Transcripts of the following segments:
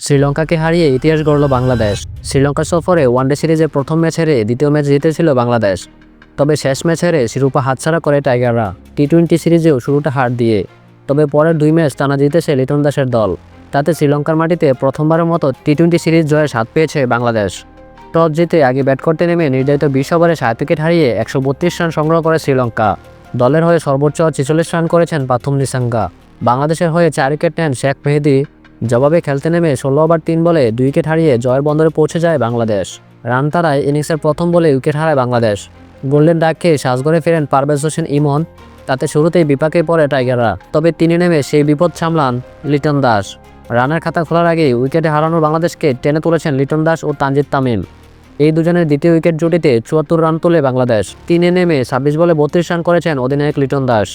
শ্রীলঙ্কাকে হারিয়ে ইতিহাস গড়ল বাংলাদেশ। শ্রীলঙ্কা সফরে ওয়ানডে সিরিজে প্রথম ম্যাচ হেরে দ্বিতীয় ম্যাচ জিতেছিল বাংলাদেশ। তবে শেষ ম্যাচ হেরে শিরোপা হাতছাড়া করে টাইগাররা টি টোয়েন্টি সিরিজেও শুরুটা হার দিয়ে। তবে পরের দুই ম্যাচ টানা জিতেছে লিটন দাসের দল। তাতে শ্রীলঙ্কার মাটিতে প্রথমবারের মতো টি টোয়েন্টি সিরিজ জয়ের স্বাদ পেয়েছে বাংলাদেশ। টস জিতে আগে ব্যাট করতে নেমে নির্ধারিত বিশ ওভারে সাত উইকেট হারিয়ে একশো বত্রিশ রান সংগ্রহ করে শ্রীলঙ্কা। দলের হয়ে সর্বোচ্চ ছেচল্লিশ রান করেছেন পাথুম নিসাঙ্গা। বাংলাদেশের হয়ে চার উইকেট নেন শেখ মেহেদি। জবাবে খেলতে নেমে ষোলো ওভার তিন বলে দুই উইকেট হারিয়ে জয়ের বন্দরে পৌঁছে যায় বাংলাদেশ। রান তারায় ইনিংসের প্রথম বলে উইকেট হারায় বাংলাদেশ। গোল্ডেন ডাক খেয়ে সাজগড়ে ফেরেন পারভেজ হোসেন ইমন, তাতে শুরুতেই বিপাকে পড়ে টাইগাররা। তবে তিনি নেমে সেই বিপদ সামলান লিটন দাস। রানের খাতা খোলার আগেই উইকেটে হারানো বাংলাদেশকে টেনে তুলেছেন লিটন দাস ও তানজিদ তামিম। এই দুজনের দ্বিতীয় উইকেট জুটিতে চুয়াত্তর রান তোলে বাংলাদেশ। তিনে নেমে ছাব্বিশ বলে বত্রিশ রান করেছেন অধিনায়ক লিটন দাস।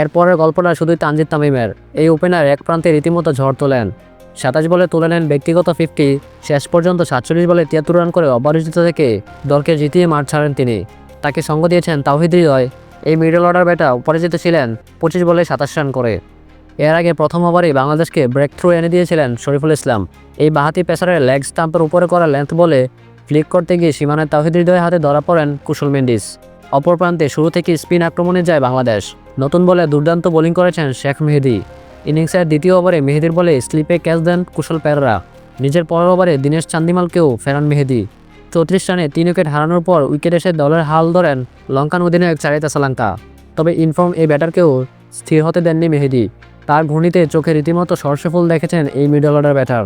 এরপরের গল্পটা শুধুই তানজিদ তামিমের। এই ওপেনার এক প্রান্তে রীতিমতো ঝড় তোলেন। সাতাশ বলে তুলে নেন ব্যক্তিগত ফিফটি, শেষ পর্যন্ত সাতচল্লিশ বলে তিয়াত্তর রান করে অপরাজিত থেকে দলকে জিতিয়ে মাঠ ছাড়েন তিনি। তাকে সঙ্গ দিয়েছেন তাওহিদ হৃদয়। এই মিডল অর্ডার ব্যাটা অপরাজিত ছিলেন পঁচিশ বলে সাতাশ রান করে। এর আগে প্রথম ওভারেই বাংলাদেশকে ব্রেক থ্রু এনে দিয়েছিলেন শরীফুল ইসলাম। এই বাহাতি পেসারের লেগ স্টাম্পের উপরে করা লেন্থ বলে ফ্লিক করতে গিয়ে সীমানায় তাহিদ হৃদয়ের হাতে ধরা পড়েন কুশল মেন্ডিস। অপর প্রান্তে শুরু থেকে স্পিন আক্রমণে যায় বাংলাদেশ। নতুন বলে দুর্দান্ত বোলিং করেছেন শেখ মেহেদি। ইনিংসের দ্বিতীয় ওভারে মেহেদির বলে স্লিপে ক্যাচ দেন কুশল পেররা। নিজের পরের ওভারে দীনেশ চান্দিমালকেও ফেরান মেহেদি। চৌত্রিশ রানে তিন উইকেট হারানোর পর উইকেট এসে দলের হাল ধরেন লঙ্কান অধিনায়ক চারিতা সালাঙ্কা। তবে ইনফর্ম এই ব্যাটারকেও স্থির হতে দেননি মেহেদি। তার ঘূর্ণিতে চোখে রীতিমতো সর্ষে ফুল দেখেছেন এই মিডল অর্ডার ব্যাটার।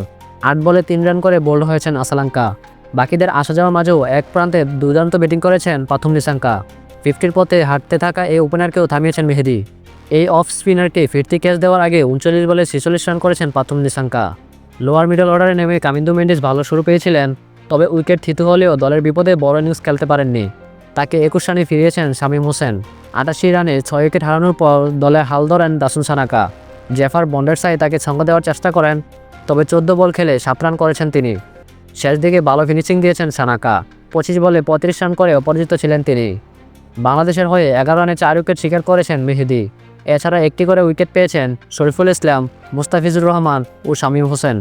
আট বলে তিন রান করে বোল্ড হয়েছেন আসালাঙ্কা। বাকিদের আসা যাওয়ার মাঝেও এক প্রান্তে দুর্দান্ত ব্যাটিং করেছেন পাথুম নিসাঙ্কা ফিফটির পথে হাঁটতে থাকা এই ওপেনারকেও থামিয়েছেন মেহেদি। এই অফ স্পিনারকে ফিরতি ক্যাচ দেওয়ার আগে উনচল্লিশ বলে ছেচল্লিশ রান করেছেন পাথুম নিসাঙ্কা লোয়ার মিডল অর্ডারে নেমে কামিন্দু মেন্ডিস ভালো শুরু পেয়েছিলেন, তবে উইকেট থিতু হলেও দলের বিপদে বড় ইনিংস খেলতে পারেননি। তাকে একুশ রানে ফিরিয়েছেন শামীম হোসেন। আটাশি রানে ছয় উইকেট হারানোর পর দলে হাল ধরেন দাসুন সানাকা। জেফার বন্ডের সাই তাকে সঙ্গ দেওয়ার চেষ্টা করেন, তবে চোদ্দ বল খেলে সাত রান করেছেন তিনি। শেষ দিকে ভালো ফিনিশিং দিয়েছেন সানাকা। পঁচিশ বলে পঁয়ত্রিশ রান করে অপরাজিত ছিলেন তিনি। বাংলাদেশের হয়ে এগারো রানে চার উইকেট শিকার করেছেন মেহেদি। এছাড়া একটি করে উইকেট পেয়েছেন শরীফুল ইসলাম, মুস্তাফিজুর রহমান ও শামীম হোসেন।